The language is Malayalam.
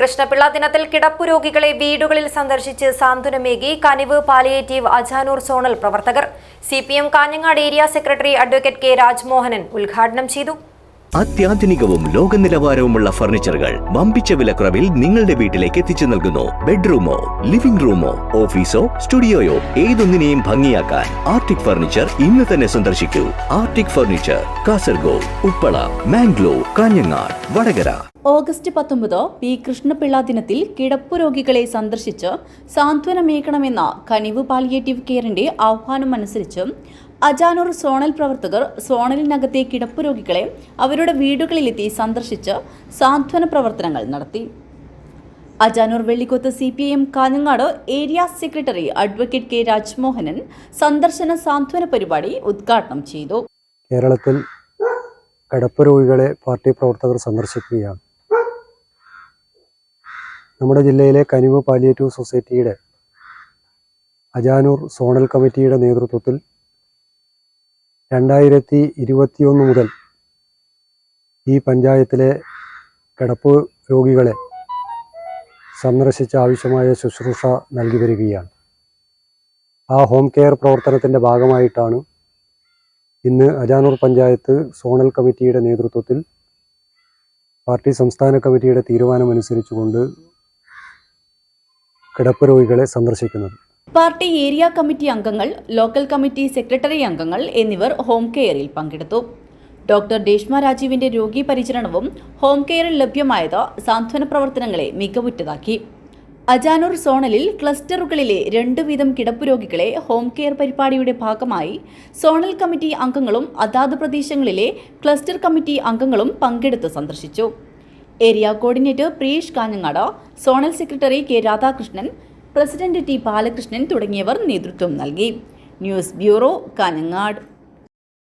കൃഷ്ണപിള്ള ദിനത്തിൽ കിടപ്പു രോഗികളെ വീടുകളിൽ സന്ദർശിച്ച് സാന്ത്വനമേകി കനിവ് പാലിയേറ്റീവ് അജാനൂർ സോണൽ പ്രവർത്തകർ. C P M Kanhangad area secretary advocate K Rajmohanan ഉദ്ഘാടനം ചെയ്തു. അത്യാധുനികവും ലോക നിലവാരവുമുള്ള ഫർണിച്ചറുകൾ വമ്പിച്ച വിലക്കുറവിൽ നിങ്ങളുടെ വീട്ടിലേക്ക് എത്തിച്ചു നൽകുന്നു. ബെഡ്റൂമോ ലിവിംഗ് റൂമോ ഓഫീസോ സ്റ്റുഡിയോയോ ഏതൊന്നിനെയും ഭംഗിയാക്കാൻ ആർട്ടിക് ഫർണിച്ചർ ഇന്ന് തന്നെ സന്ദർശിക്കൂ. Arctic furniture Kasaragod Uppala Mangalore Kanhangad Vadakara. August പത്തൊമ്പത് പി കൃഷ്ണപിള്ള ദിനത്തിൽ കിടപ്പു രോഗികളെ സന്ദർശിച്ച് സാന്ത്വനമേകണമെന്ന കനിവ് പാലിയേറ്റീവ് കെയറിന്റെ ആഹ്വാനം അനുസരിച്ച് അജാനൂർ സോണൽ പ്രവർത്തകർ സോണലിനകത്തെ കിടപ്പു രോഗികളെ അവരുടെ വീടുകളിലെത്തി സന്ദർശിച്ച് സാന്ത്വന പ്രവർത്തനങ്ങൾ നടത്തി. Ajanur Vellikoth C P M Kanhangad area secretary advocate K Rajmohanan സന്ദർശന സാന്ത്വന പരിപാടി ഉദ്ഘാടനം ചെയ്തു. കേരളത്തിൽ കിടപ്പ് രോഗികളെ പാർട്ടി പ്രവർത്തകർ സന്ദർശിക്കുകയാണ്. നമ്മുടെ ജില്ലയിലെ കനിവ് പാലിയേറ്റീവ് സൊസൈറ്റിയുടെ അജാനൂർ സോണൽ കമ്മിറ്റിയുടെ നേതൃത്വത്തിൽ രണ്ടായിരത്തി ഇരുപത്തിയൊന്ന് മുതൽ ഈ പഞ്ചായത്തിലെ കിടപ്പ് രോഗികളെ സന്ദർശിച്ച് ആവശ്യമായ ശുശ്രൂഷ നൽകി വരികയാണ്. ആ ഹോം കെയർ പ്രവർത്തനത്തിന്റെ ഭാഗമായിട്ടാണ് ഇന്ന് അജാനൂർ പഞ്ചായത്ത് സോണൽ കമ്മിറ്റിയുടെ നേതൃത്വത്തിൽ പാർട്ടി സംസ്ഥാന കമ്മിറ്റിയുടെ തീരുമാനമനുസരിച്ചുകൊണ്ട് കിടപ്പ് രോഗികളെ സന്ദർശിക്കുന്നത്. പാർട്ടി ഏരിയ കമ്മിറ്റി അംഗങ്ങൾ ലോക്കൽ കമ്മിറ്റി സെക്രട്ടറി അംഗങ്ങൾ എന്നിവർ ഹോം കെയറിൽ പങ്കെടുത്തു. ഡോക്ടർ രേഷ്മ രാജീവിന്റെ രോഗി പരിചരണവും ഹോം കെയറിൽ ലഭ്യമായത് സാന്ത്വന പ്രവർത്തനങ്ങളെ മികവുറ്റതാക്കി. അജാനൂർ സോണലിൽ ക്ലസ്റ്ററുകളിലെ രണ്ട് വീതം കിടപ്പ് രോഗികളെ ഹോം കെയർ പരിപാടിയുടെ ഭാഗമായി സോണൽ കമ്മിറ്റി അംഗങ്ങളും അതാത് പ്രദേശങ്ങളിലെ ക്ലസ്റ്റർ കമ്മിറ്റി അംഗങ്ങളും പങ്കെടുത്ത് സന്ദർശിച്ചു. Area coordinator Priyesh Kanhangad zonal secretary K Radhakrishnan president T Balakrishnan തുടങ്ങിയവർ നേതൃത്വം നൽകി. News bureau Kanhangad.